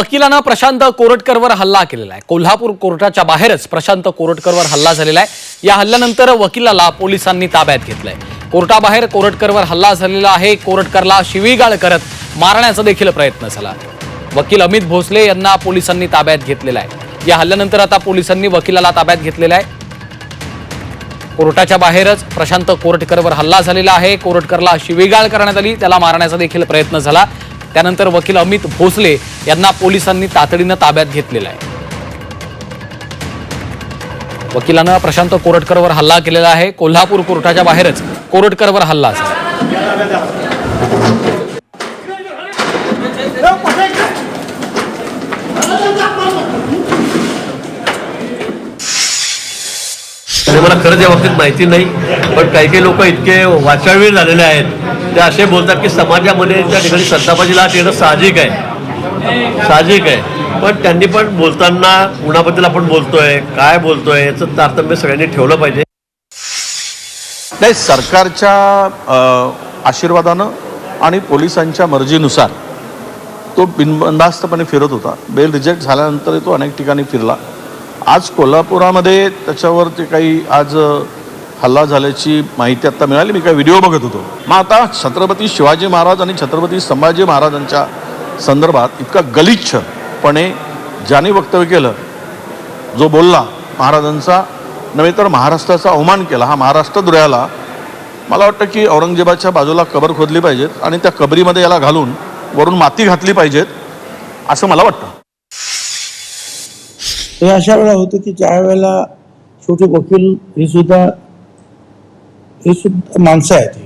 वकिलानं प्रशांत कोरटकरवर हल्ला केलेला आहे. कोल्हापूर कोर्टाच्या बाहेरच प्रशांत कोरटकरवर हल्ला झालेला आहे. या हल्ल्यानंतर वकिलाला पोलिसांनी ताब्यात घेतलंय. कोर्टाबाहेर कोरटकरवर हल्ला झालेला आहे. कोरटकरला शिवीगाळ करत मारण्याचा देखील प्रयत्न झाला. वकील अमित भोसले यांना पोलिसांनी ताब्यात घेतलेला आहे. या हल्ल्यानंतर आता पोलिसांनी वकिलाला ताब्यात घेतलेला आहे. कोर्टाच्या बाहेरच प्रशांत कोरटकरवर हल्ला झालेला आहे. कोरटकरला शिवीगाळ करण्यात आली. त्याला मारण्याचा देखील प्रयत्न झाला. त्यानंतर वकील अमित भोसले यांना पोलिसांनी तातडीनं ताब्यात घेतलेलं आहे. वकिलानं प्रशांत कोरटकरवर हल्ला केलेला आहे. कोल्हापूर कोर्टाच्या बाहेरच कोरटकरवर हल्ला झाला. आणि मला खरंच या बाबतीत माहिती नाही पण काही काही लोक इतके वाचाळवीर झालेले आहेत ते असे बोलतात की समाजामध्ये त्या ठिकाणी संतापाची लाट येणं साहजिक आहे. साहजिक आहे. पण त्यांनी पण बोलताना कुणाबद्दल आपण बोलतोय काय बोलतोय याचं तारतम्य सगळ्यांनी ठेवलं पाहिजे. नाही सरकारच्या आशीर्वादानं आणि पोलिसांच्या मर्जीनुसार तो बिनबंदास्तपणे फिरत होता. बेल रिजेक्ट झाल्यानंतर तो अनेक ठिकाणी फिरला. आज कोल्हापुरामध्ये त्याच्यावर ते काही आज हल्ला झाल्याची माहिती आत्ता मिळाली. मी काही व्हिडिओ बघत होतो. मग आता छत्रपती शिवाजी महाराज आणि छत्रपती संभाजी महाराजांच्या संदर्भात इतका गलिच्छपणे ज्याने वक्तव्य केलं जो बोलला महाराजांचा नव्हे तर महाराष्ट्राचा अवमान केला. हा महाराष्ट्र दुर्याला मला वाटतं की औरंगजेबाच्या बाजूला कबर खोदली पाहिजेत आणि त्या कबरीमध्ये याला घालून वरून माती घातली पाहिजेत असं मला वाटतं. हे अशा वेळा होतं की ज्या वेळेला शेवटी वकील हे सुद्धा हे सुद्धा माणसं आहेत ही.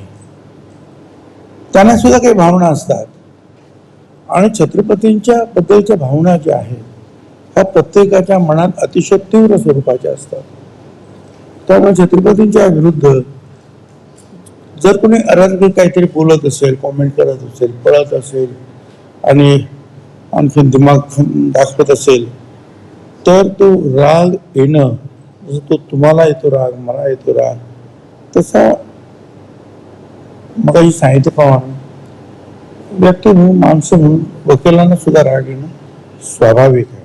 त्यांना सुद्धा काही भावना असतात. आणि छत्रपतींच्या बद्दलच्या भावना ज्या आहेत ह्या प्रत्येकाच्या मनात अतिशय तीव्र स्वरूपाच्या असतात. त्यामुळे छत्रपतींच्या विरुद्ध जर कोणी अराजकीय काहीतरी बोलत असेल कॉमेंट करत असेल पळत असेल आणि आणखी दिमाग दाखवत असेल तर तो राग येणं जसं तो तुम्हाला येतो राग मला येतो राग. तसा मग सांगितलं प्रमाणे व्यक्ती म्हणून माणसं म्हणून वकिलांना सुद्धा राग येणं स्वाभाविक आहे.